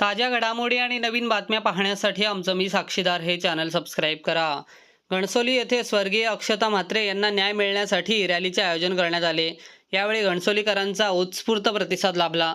ताज्या घडामोडी आणि नवीन बातम्या पाहण्यासाठी आमचं मी साक्षीदार हे चॅनल सबस्क्राईब करा. घणसोली येथे स्वर्गीय अक्षता म्हात्रे यांना न्याय मिळण्यासाठी रॅलीचे आयोजन करण्यात आले. यावेळी घणसोलीकरांचा उत्स्फूर्त प्रतिसाद लाभला.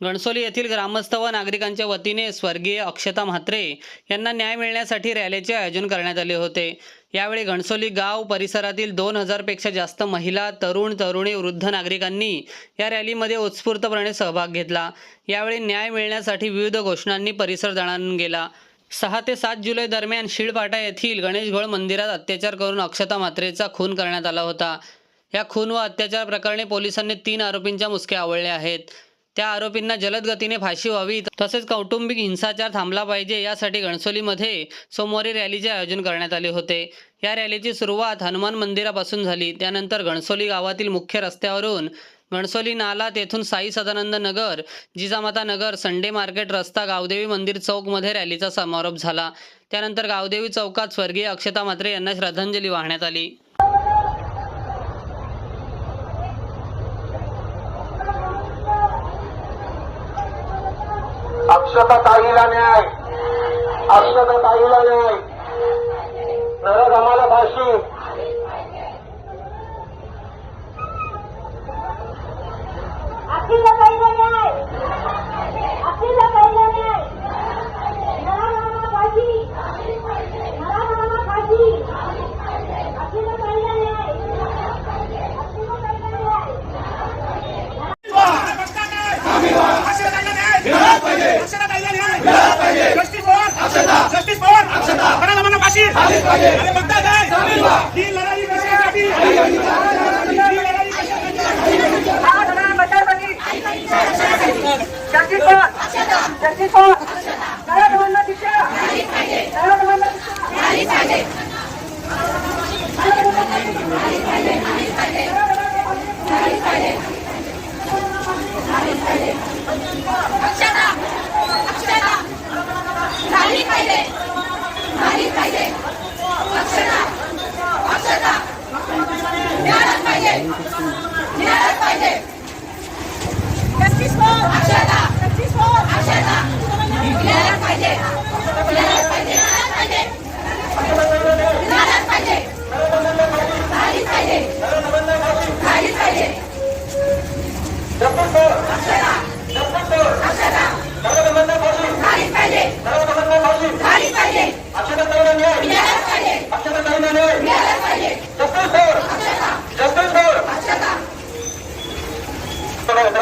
घणसोली येथील ग्रामस्थ व नागरिकांच्या वतीने स्वर्गीय अक्षता म्हात्रे यांना न्याय मिळण्यासाठी रॅलीचे आयोजन करण्यात आले होते. यावेळी घणसोली गाव परिसरातील दोन हजारपेक्षा जास्त महिला तरुण तरुणी वृद्ध नागरिकांनी या रॅलीमध्ये उत्स्फूर्तपणे सहभाग घेतला. यावेळी न्याय मिळण्यासाठी विविध घोषणांनी परिसर जाणून गेला. सहा ते सात जुलै दरम्यान शिळपाटा येथील गणेशघोळ मंदिरात अत्याचार करून अक्षता म्हात्रेचा खून करण्यात आला होता. या खून व अत्याचार प्रकरणी पोलिसांनी तीन आरोपींच्या मुसक्या आवळल्या आहेत. त्या आरोपींना जलद गतीने फाशी व्हावी. तसेच कौटुंबिक हिंसाचार थांबला पाहिजे यासाठी घणसोलीमध्ये सोमवारी रॅलीचे आयोजन करण्यात आले होते. या रॅलीची सुरुवात हनुमान मंदिरापासून झाली. त्यानंतर घणसोली गावातील मुख्य रस्त्यावरून घणसोली नाला तेथून साई सदानंद नगर जिजामाता नगर संडे मार्केट रस्ता गावदेवी मंदिर चौकमध्ये रॅलीचा समारोप झाला. त्यानंतर गावदेवी चौकात स्वर्गीय अक्षता मात्रे यांना श्रद्धांजली वाहण्यात आली. अक्षता ताईला न्याय. अक्षता ताईला न्याय नरगमाला फाशी. मराठा अरे बघता काय? ही लढाई कशासाठी? ही लढाई